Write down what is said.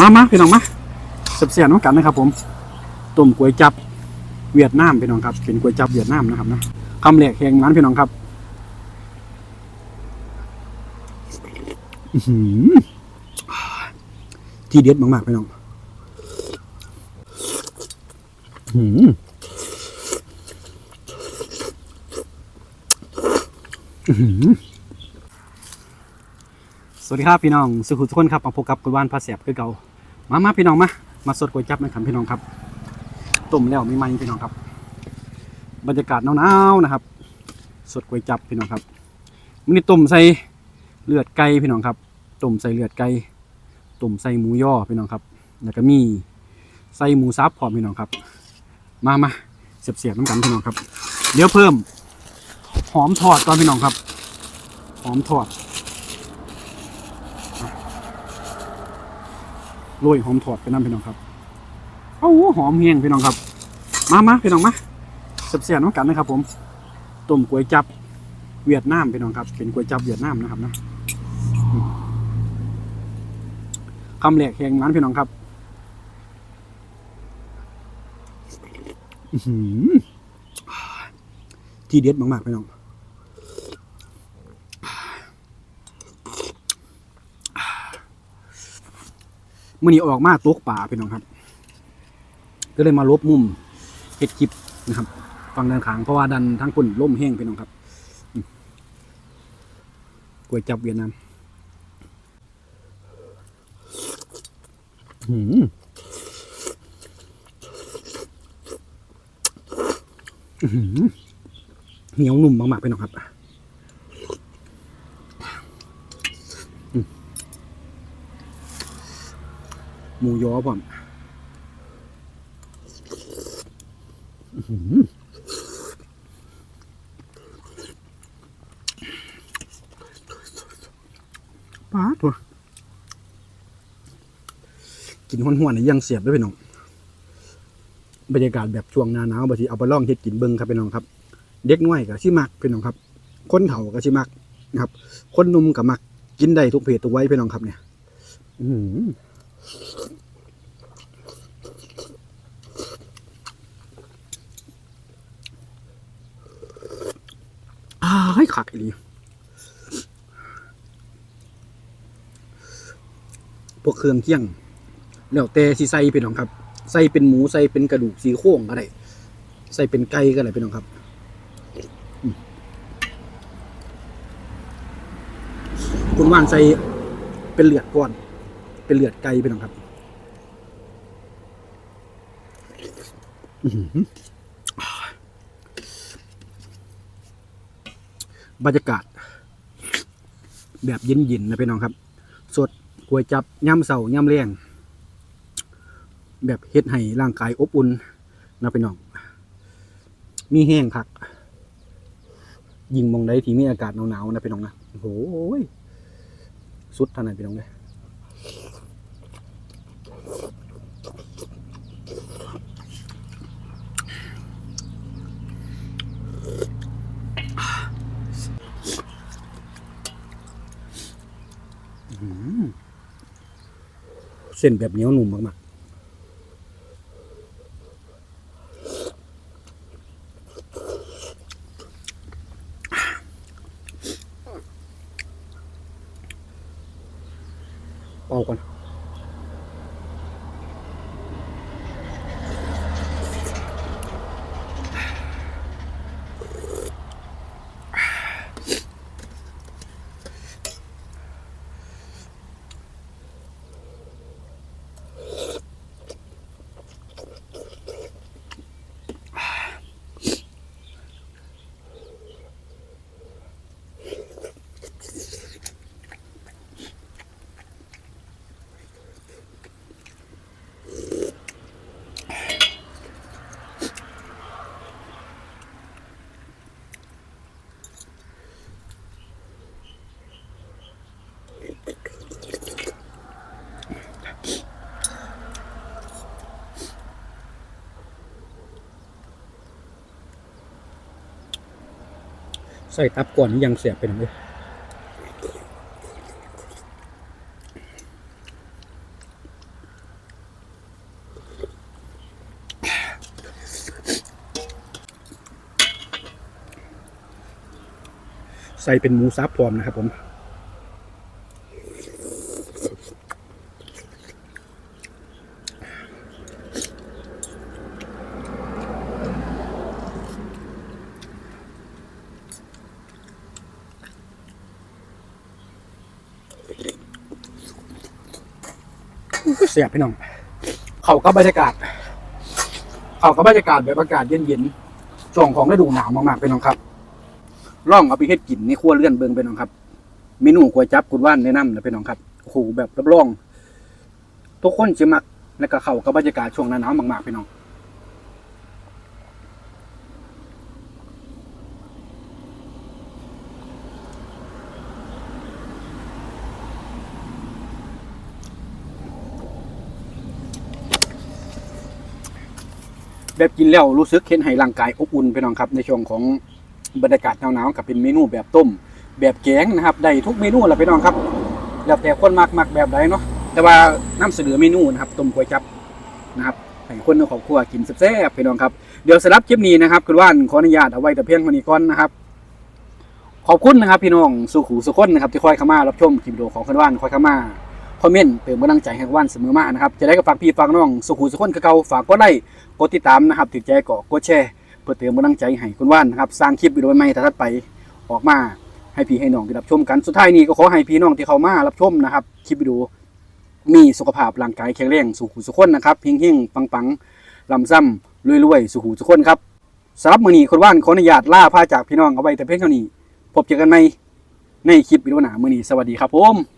มามาพี่น้องมาเสียบๆน้องกันนะครับ ผมต้มก๋วยจับเวียดนามพี่น้องครับเป็นก๋วยจับเวียดนามนะครับนะคำแหลกแหงนั้นพี่น้องครับที่เด็ดมากๆพี่น้องสวัสดีครับพี่น้อง สุขุทุกคนครับมาพบกับกุยวานพาเสียบคือเก่า มามาพี่น้องมามาสดก๋วยจับนะครับพี่น้องครับต้มแล้วไมีมันพี่น้องครับ บรรยากาศหนาวๆนะครับ สดก๋วยจับพี่น้องครับมันนี้ต้มใส่เลือดไก่พี่น้องครับต้มใส่เลือดไก่ต้มใส่หมูย่อพี่น้องครับ แล้วก็มีใส่หมูซับพร้อมพี่น้องครับ มามาเสียบเสียบน้ำกันพี่น้องครับเดี๋ยวเพิ่ม หอมทอดก่อนพี่น้องครับ หอมทอด โรยหอมถอดไปน้ำพี่น้องครับโอ้โหหอมเฮียงพี่น้องครับ มามาพี่น้องมาเสียบๆน้ำกันนะครับ ผมต้มก๋วยจับเวียดนามพี่น้องครับ เป็นก๋วยจับเวียดนามนะครับนะคำแหลกแหงนั้นพี่น้องครับอือหือที่เด็ดมากๆพี่น้อง มื่อนี้ออกมาตกป่าพี่น้องครับ ก็เลยมาลบมุมเห็ดคลิปนะครับฟังด้านขางเพราะว่าดันทั้งคนล่มแห้งพี่น้องครับก๋วยจับเวียดนามหืออื้อหือเหนียวนุ่มมากๆพี่น้องครับ หมูยอผมอื้อหือป้าดตัวกินห้วนๆนี่ยังเสียบด้วยพี่น้อง บรรยากาศแบบช่วงหน้าหนาวบางทีเอาไปล่องเฮ็ดกินเบิ้งครับพี่น้องครับ เด็กน้อยกับชิมักพี่น้องครับ คนเฒ่ากับชิมักนะครับ คนหนุ่มกับมักกินได้ทุกเพศทุกไว้พี่น้องครับเนี่ย อือหือ อ้าให้ขักอีหลีพวกเครื่องเคียง แล้วแต่สิใส่เป็นของครับ ใส่เป็นหมูใส่เป็นกระดูกสีโครงก็ได้ใส่เป็นไก่ก็ได้เป็นของครับคุณว่านใส่เป็นเลือดก่อน เป็นเลือดไก่เป็นของครับ อื้อหือ บรรยากาศ แบบเย็นๆนะพี่น้องครับ สดกวยจับย่ำเสาย่ำแรงแบบเฮ็ดให้ร่างกายอบอุ่นนะพี่น้อง มีแห้งคักยิงมองได้ที่มีอากาศหนาวๆนะพี่น้องนะโอ้โหยสุดท่านไหนพี่น้องเลย เส้นแบบเหนียวหนุ่มมากๆเอาก่อน ใส่ตับก่อนยังเสียบไปหนเลยใส่เป็นหมูซับพร้อมนะครับผม เสียบพี่น้อง เขาก็บรรยากาศ เขาก็บรรยากาศแบบอากาศเย็นๆช่วงของฤดูหนาวมากๆพี่น้องครับร่องเอาไปเฮ็ดกินในครัวเลื่อนเบิงพี่น้องครับเมนูก๋วยจับกุดว่านแนะนำนะพี่น้องครับโอ้โหแบบรับรอง ทุกคนจะมักและก็เขากับบรรยากาศช่วงหน้าหนาวมากๆพี่น้อง แบบกินแล้วรู้สึกเห็นให้ร่างกายอบอุ่นพี่น้องครับ ในช่วงของบรรยากาศหนาวๆกับเป็นเมนูแบบต้ม แบบแกงนะครับได้ทุกเมนูแหละพี่น้องครับ แล้วแต่คนมักมักแบบใดเนาะแต่ว่าน้ำเสนอเมนูนะครับต้มก๋วยจับนะครับให้คนในครอบครัวกินแซ่บๆพี่น้องครับเดี๋ยวสำหรับคลิปนี้นะครับคุณว่านขออนุญาตเอาไว้แต่เพียงเท่านี้ก่อนนะครับขอบคุณนะครับพี่น้องสุขูสุขคนนะครับที่คอยเข้ามารับชมคลิปวิดีโอของคุณว่านคอยเข้ามา คอมเมนต์เติมกำลังใจให้คุณว่านเสมอมานะครับจะได้ก็ฝากพี่ฝากน้องสุขูสุขคนคือเก่าฝากกดไลค์กดติดตามนะครับติดใจก็กดแชร์เพื่อเติมกำลังใจให้คุณว่านนะครับสร้างคลิปวิดีโอใหม่ๆถัดไปออกมาให้พี่ให้น้องได้รับชมกันสุดท้ายนี้ก็ขอให้พี่น้องที่เข้ามารับชมนะครับคลิปวิดีโอมีสุขภาพร่างกายแข็งแรงสุขุสุขคนนะครับเฮงเฮงปังปังๆลำซ้ำรวยรวยๆสุขุสุขคนครับสำหรับมือนี้คนว่านขออนุญาตล่าพาจากพี่น้องเอาไว้แต่เพียงเท่านี้พบเจอกันใหม่ในคลิปวิดีโอหน้ามือนี้สวัสดีครับผม